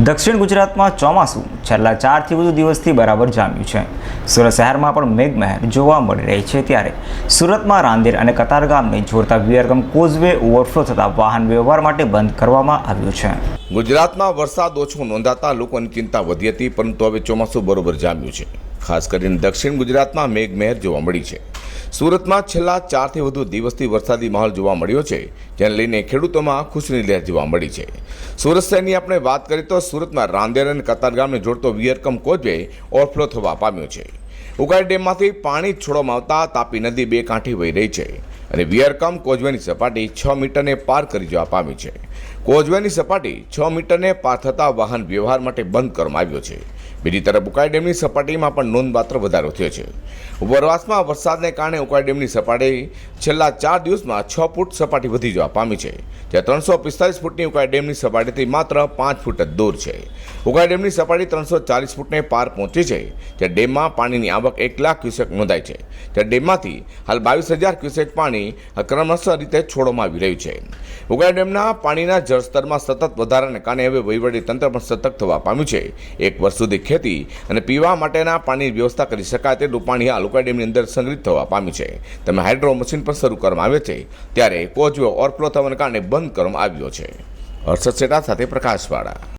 દક્ષિણ ગુજરાતમાં ચોમાસું છેલ્લા ચારથી વધુ દિવસથી બરાબર જામ્યું છે. સુરત શહેરમાં પણ મેઘમહેર જોવા મળી રહી છે ત્યારે સુરતમાં રાંદેર અને કતારગામને જોડતા વિયરગમ કોઝવે ઓવરફ્લો થતા વાહન વ્યવહાર માટે બંધ કરવામાં આવ્યું છે. ગુજરાતમાં વરસાદ ઓછો નોંધાતા લોકોની ચિંતા વધી હતી, પરંતુ હવે ચોમાસું બરોબર જામ્યું છે. ખાસ કરીને દક્ષિણ ગુજરાતમાં મેઘમહેર જોવા મળી છે. સુરતમાં છેલ્લા ચારથી વધુ દિવસથી વરસાદી માહોલ જોવા મળ્યો છે, જેને લઈને ખેડૂતોમાં ખુશીની લહેર જોવા મળી છે. સુરત શહેરની આપણે વાત કરીએ તો સુરતમાં રાંદેર અને કતારગામને જોડતો વિયરકમ કોચવે ઓવરફ્લો થવા પામ્યો છે. ઉકાઈ ડેમમાંથી પાણી છોડવામાં આવતા તાપી નદી બે કાંઠે વહી રહી છે અને વિયરકમ કોઝવેની સપાટી છ મીટરને પાર કરી જવા પામી છે. કોઝવેની સપાટી છ મીટરને પાર થતાં વાહન વ્યવહાર માટે બંધ કરવામાં આવ્યો છે. બીજી તરફ ઉકાઈ ડેમની સપાટીમાં પણ નોંધપાત્ર વધારો થયો છે. ઉપરવાસમાં વરસાદને કારણે ઉકાઈ ડેમની સપાટી છેલ્લા ચાર દિવસમાં છ ફૂટ સપાટી વધી જવા પામી છે, જ્યાં ત્રણસો પિસ્તાલીસ ફૂટની ઉકાઈ ડેમની સપાટીથી માત્ર પાંચ ફૂટ જ દૂર છે. ઉકાઈ ડેમની સપાટી ત્રણસો ચાલીસ ફૂટને પાર પહોંચી છે, જ્યાં ડેમમાં પાણીની આવક એક લાખ ક્યુસેક નોંધાઈ છે. ત્યાં ડેમમાંથી હાલ બાવીસ હજાર ક્યુસેક પાણી ક્રમશઃ રીતે છોડવામાં આવી રહ્યું છે. ઉકાઈ ડેમના પાણીના જળસ્તરમાં સતત વધારાને કારણે હવે વહીવટી તંત્ર પણ સતર્ક થવા પામ્યું છે. એક વર્ષ સુધી ખેતી અને પીવા માટેના પાણીની વ્યવસ્થા કરી શકાય તેટલું પાણી હાલ ઉકાઈ ડેમની અંદર સંગ્રહિત થવા પામ્યું છે. તમે હાઇડ્રો મશીન પણ શરૂ કરવામાં આવે છે. ત્યારે કોચવે ઓવરફ્લો થવાને કારણે બંધ કરવામાં આવ્યો છે. હર્ષદ શેઠા સાથે પ્રકાશવાળા.